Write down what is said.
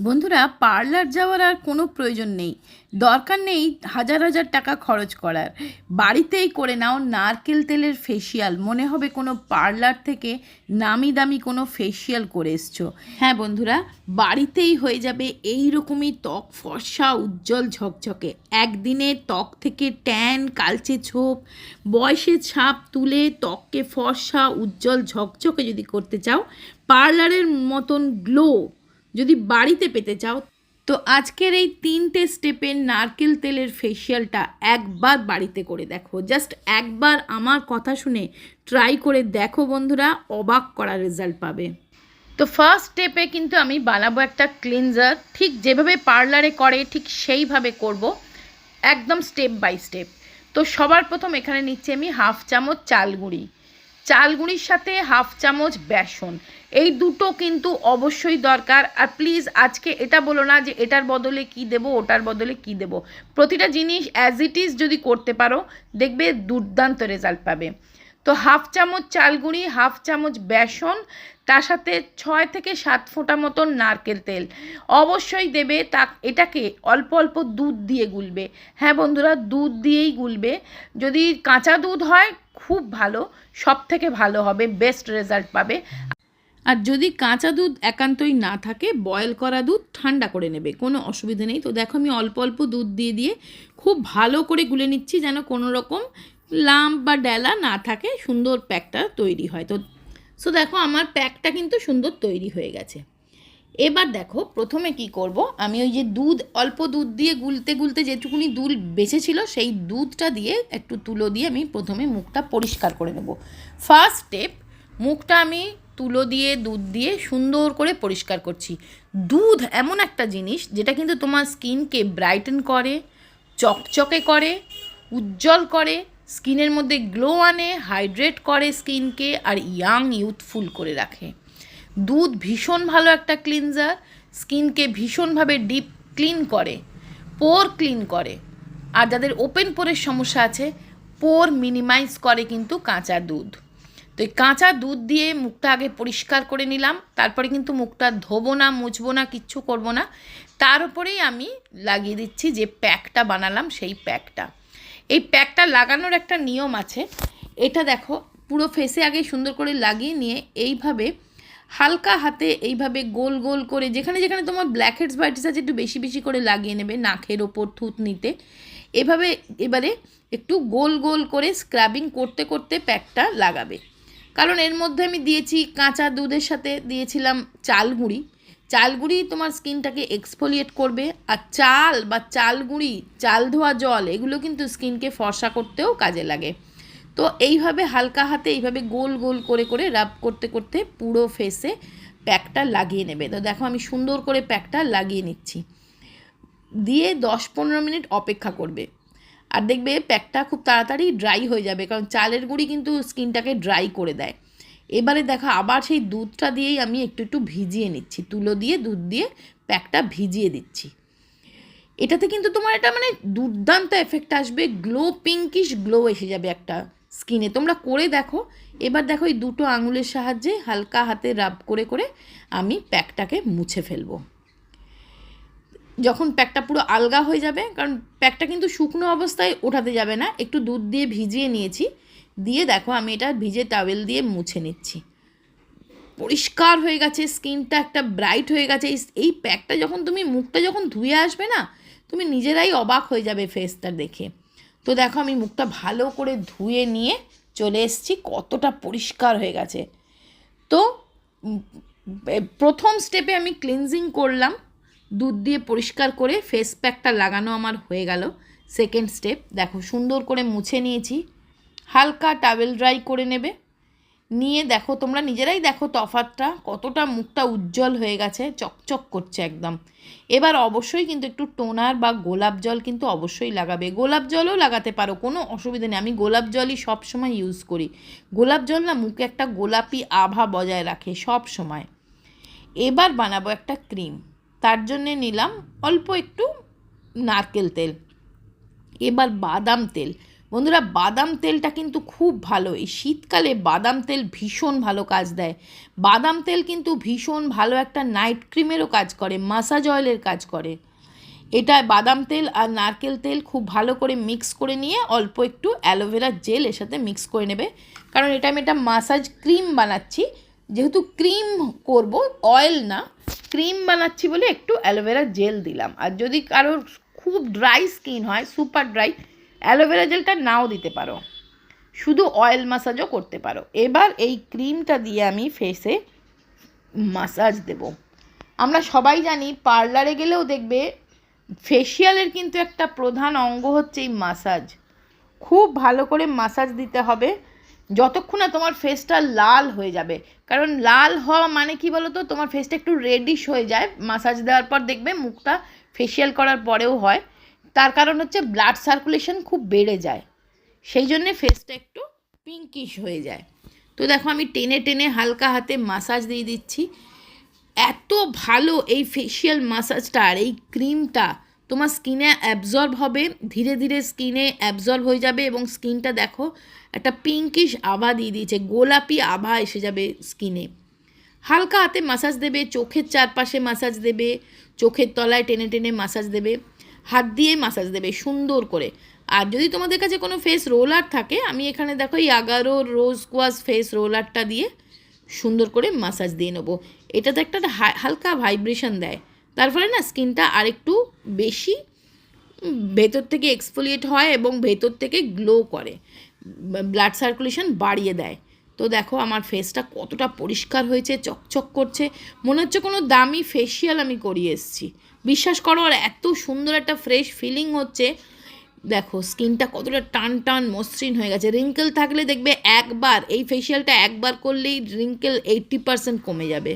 বন্ধুরা, পার্লার যাওয়ার আর কোনো প্রয়োজন নেই। দরকার নেই হাজার হাজার টাকা খরচ করার। বাড়িতেই করে নাও নারকেল তেলের ফেসিয়াল মনে হবে কোনো পার্লার থেকে নামি দামি কোনো ফেসিয়াল করে এসছো। হ্যাঁ বন্ধুরা, বাড়িতেই হয়ে যাবে এই রকমই ত্বক ফর্সা, উজ্জ্বল ঝকঝকে। একদিনে ত্বক থেকে ট্যান, কালচে ছোপ, বয়সের ছাপ তুলে ত্বককে ফর্সা, উজ্জ্বল ঝকঝকে যদি করতে চাও, পার্লারের মতন গ্লো যদি বাড়িতে পেতে চাও। তো আজকের এই তিনটে স্টেপের নারকেল তেলের ফেসিয়ালটা একবার বাড়িতে করে দেখো। জাস্ট একবার আমার কথা শুনে ট্রাই করে দেখো বন্ধুরা, অবাক করা রেজাল্ট পাবে। তো ফার্স্ট স্টেপে কিন্তু আমি বানাবো একটা ক্লিনজার ঠিক যেভাবে পার্লারে করে, ঠিক সেইভাবে করব। একদম স্টেপ বাই স্টেপ তো সবার প্রথম এখানে নিচ্ছি আমি হাফ চামচ চাল গুঁড়ি। চাল গুঁড়ির সাথে হাফ চামচ বেসন। এই দুটো কিন্তু অবশ্যই দরকার। আর প্লিজ আজকে এটা বলো না যে এটার বদলে কি দেব, ওটার বদলে কি দেব। প্রতিটা জিনিস অ্যাজ ইট ইজ যদি করতে পারো, দেখবে দুর্দান্ত রেজাল্ট পাবে। তো হাফ চামচ চাল গুঁড়ি হাফ চামচ বেসন, তার সাথে ছয় থেকে সাত ফোঁটা মতন নারকেল তেল। অবশ্যই দেবে তা, এটাকে অল্প অল্প দুধ দিয়ে গুলবে। হ্যাঁ বন্ধুরা, দুধ দিয়েই গুলবে। যদি কাঁচা দুধ হয় খুব ভালো সব থেকে ভালো হবে বেস্ট রেজাল্ট পাবে। আর যদি কাঁচা দুধ একান্তই না থাকে বয়েল করা দুধ ঠান্ডা করে নেবে, কোনো অসুবিধা নেই। তো দেখো আমি অল্প অল্প দুধ দিয়ে দিয়ে খুব ভালো করে গুলে নিচ্ছি যেন কোনো রকম লাম্প বা ডেলা না থাকে, সুন্দর প্যাকটা তৈরি হয়। তো সো দেখো আমার প্যাকটা কিন্তু সুন্দর তৈরি হয়ে গেছে। এবার দেখো, প্রথমে কি করব? আমি ওই যে দুধ, অল্প দুধ দিয়ে গুলতে গুলতে যেটুকুনি দুধ বেঁচেছিল, সেই দুধটা দিয়ে একটু তুলো দিয়ে আমি প্রথমে মুখটা পরিষ্কার করে নেব। ফার্স্ট স্টেপ মুখটা আমি তুলো দিয়ে, দুধ দিয়ে সুন্দর করে পরিষ্কার করছি। দুধ এমন একটা জিনিস, যেটা কিন্তু তোমার স্কিনকে ব্রাইটেন করে, চকচকে করে, উজ্জ্বল করে, স্কিনের মধ্যে গ্লো আনে, হাইড্রেট করে স্কিনকে, আর ইয়াং, ইউথফুল করে রাখে। দুধ ভীষণ ভালো একটা ক্লিনজার স্কিনকে ভীষণভাবে ডিপ ক্লিন করে পোর ক্লিন করে। আর যাদের ওপেন পোরের সমস্যা আছে পোর মিনিমাইজ করে কিন্তু কাঁচা দুধ। তো এই কাঁচা দুধ দিয়ে মুখটা আগে পরিষ্কার করে নিলাম, তারপরে কিন্তু মুখটা ধোবো না, মুছবো না, কিচ্ছু করব না। তার উপরেই আমি লাগিয়ে দিচ্ছি যে প্যাকটা বানালাম, সেই প্যাকটা। এই প্যাকটা লাগানোর একটা নিয়ম আছে, এটা দেখো, পুরো ফেসে আগে সুন্দর করে লাগিয়ে নিয়ে এইভাবে হালকা হাতে এইভাবে গোল গোল করে, যেখানে যেখানে তোমার ব্ল্যাক হেডস বাইটিস আছে, একটু বেশি বেশি করে লাগিয়ে নেবে নাকের ওপর থুতনিতে এভাবে এবারে একটু গোল গোল করে স্ক্রাবিং করতে করতে প্যাকটা লাগাবে। কারণ এর মধ্যে আমি দিয়েছি কাঁচা দুধের সাথে দিয়েছিলাম চাল গুঁড়ি। চাল গুঁড়ি তোমার স্কিনটাকে এক্সফোলিয়েট করবে আর চাল বা চাল গুঁড়ি, চাল ধোয়া জল, এগুলো কিন্তু স্কিনকে ফর্সা করতেও কাজে লাগে। তো এইভাবে হালকা হাতে এইভাবে গোল গোল করে করে রাব করতে করতে পুরো ফেসে প্যাকটা লাগিয়ে নেবে। তো দেখো আমি সুন্দর করে প্যাকটা লাগিয়ে নিচ্ছি। দিয়ে দশ পনেরো মিনিট অপেক্ষা করবে। আর দেখবে প্যাকটা খুব তাড়াতাড়ি ড্রাই হয়ে যাবে, কারণ চালের গুঁড়ি কিন্তু স্কিনটাকে ড্রাই করে দেয়। এবারে দেখো আবার সেই দুধটা দিয়েই আমি একটু একটু ভিজিয়ে নিচ্ছি। তুলো দিয়ে, দুধ দিয়ে প্যাকটা ভিজিয়ে দিচ্ছি। এটাতে কিন্তু তোমার এটা মানে দুর্দান্ত এফেক্ট আসবে। গ্লো পিঙ্কিশ গ্লো এসে যাবে একটা। স্কিনে। তোমরা করে দেখো। এবার দেখো এই দুটো আঙুলের সাহায্যে হালকা হাতে রাব করে করে আমি প্যাকটাকে মুছে ফেলব। যখন প্যাকটা পুরো আলগা হয়ে যাবে, কারণ প্যাকটা কিন্তু শুকনো অবস্থায় ওঠাতে যাবে না, একটু দুধ দিয়ে ভিজিয়ে নিয়েছি। দিয়ে দেখো আমি এটা ভিজে টাওয়েল দিয়ে মুছে নিচ্ছি। পরিষ্কার হয়ে গেছে, স্কিনটা একটা ব্রাইট হয়ে গেছে। এই প্যাকটা যখন তুমি, মুখটা যখন ধুয়ে আসবে না, তুমি নিজেরাই অবাক হয়ে যাবে ফেসটা দেখে। তো দেখো, আমি মুখটা ভালো করে ধুয়ে নিয়ে চলে এসেছি। কতটা পরিষ্কার হয়ে গেছে। তো প্রথম স্টেপে আমি ক্লিনজিং করলাম। দুধ দিয়ে পরিষ্কার করে ফেস প্যাকটা লাগানো আমার হয়ে গেল। সেকেন্ড স্টেপ দেখো, সুন্দর করে মুছে নিয়েছি। হালকা টাওয়েল ড্রাই করে নেবে। নিয়ে দেখো, তোমরা নিজেরাই দেখো তফাতটা কতটা মুখটা উজ্জ্বল হয়ে গেছে, চকচক করছে একদম। এবার অবশ্যই কিন্তু একটু টোনার বা গোলাপ জল কিন্তু অবশ্যই লাগাবে। গোলাপ জলও লাগাতে পারো, কোনো অসুবিধা নেই। আমি গোলাপ জলই সব সময় ইউজ করি। গোলাপ জল না মুখে একটা গোলাপি আভা বজায় রাখে সব সময়। এবার বানাবো একটা ক্রিম। তার জন্যে নিলাম অল্প একটু নারকেল তেল। এবার বাদাম তেল। বন্ধুরা, বাদাম তেলটা কিন্তু খুব ভালো। এই শীতকালে বাদাম তেল ভীষণ ভালো কাজ দেয়। বাদাম তেল কিন্তু ভীষণ ভালো একটা নাইট ক্রিমেরও কাজ করে, মাসাজ অয়েলের কাজ করে। এটা বাদাম তেল আর নারকেল তেল খুব ভালো করে মিক্স করে নিয়ে অল্প একটু অ্যালোভেরা জেল এর সাথে মিক্স করে নেবে। কারণ এটা আমি একটা মাসাজ ক্রিম বানাচ্ছি। যেহেতু ক্রিম করব, অয়েল না, ক্রিম বানাচ্ছি বলে একটু অ্যালোভেরা জেল দিলাম। আর যদি কারোর খুব ড্রাই স্কিন হয়, সুপার ড্রাই অ্যালোভেরা জেলটা নাও দিতে পারো। শুধু অয়েল মাসাজও করতে পারো। এবার এই ক্রিমটা দিয়ে আমি ফেসে মাসাজ দেব। আমরা সবাই জানি পার্লারে গেলেও দেখবে ফেসিয়ালের কিন্তু একটা প্রধান অঙ্গ হচ্ছে এই মাসাজ খুব ভালো করে মাসাজ দিতে হবে, যতক্ষণ না তোমার ফেসটা লাল হয়ে যাবে। কারণ লাল হওয়া মানে কি বলো তো তোমার ফেসটা একটু রেডিশ হয়ে যায়। মাসাজ দেওয়ার পর দেখবে মুখটা ফেসিয়াল করার পরেও হয়। তার কারণ হচ্ছে ব্লাড সার্কুলেশন খুব বেড়ে যায়। সেই জন্যে ফেসটা একটু পিঙ্কিশ হয়ে যায়। তো দেখো আমি টেনে টেনে হালকা হাতে মাসাজ দিয়ে দিচ্ছি। এত ভালো এই ফেসিয়াল মাসাজটা আর এই ক্রিমটা তোমার স্কিনে অ্যাবজর্ব হবে, ধীরে ধীরে স্কিনে অ্যাবজর্ব হয়ে যাবে এবং স্কিনটা দেখো একটা পিঙ্কিশ আভা দিয়ে দিয়েছে, গোলাপি আভা এসে যাবে স্কিনে হালকা হাতে মাসাজ দেবে, চোখের চারপাশে মাসাজ দেবে, চোখের তলায় টেনে টেনে মাসাজ দেবে। হাত দিয়ে মাসাজ দেবে, সুন্দর করে। আর যদি তোমাদের কাছে কোনো ফেস রোলার থাকে, আমি এখানে দেখো এই আগারো রোজ কোয়াশ ফেস রোলারটা দিয়ে সুন্দর করে মাসাজ দিয়ে নেব। এটাতে একটা হা- হালকা ভাইব্রেশন দেয়। তার ফলে না স্কিনটা আরেকটু বেশি ভেতর থেকে এক্সফোলিয়েট হয় এবং ভেতর থেকে গ্লো করে ব্লাড সার্কুলেশন বাড়িয়ে দেয়। তো দেখো আমার ফেসটা কতটা পরিষ্কার হয়েছে, চকচক করছে। মনে হচ্ছে কোনো দামি ফেসিয়াল আমি করিয়ে এসেছি। বিশ্বাস করো, আর এত সুন্দর একটা ফ্রেশ ফিলিং হচ্ছে। দেখো স্কিনটা কতটা টান টান মসৃণ হয়ে গেছে। রিঙ্কেল থাকলে দেখবে একবার, এই ফেসিয়ালটা একবার করলেই রিঙ্কেল এইট্টি পার্সেন্ট কমে যাবে।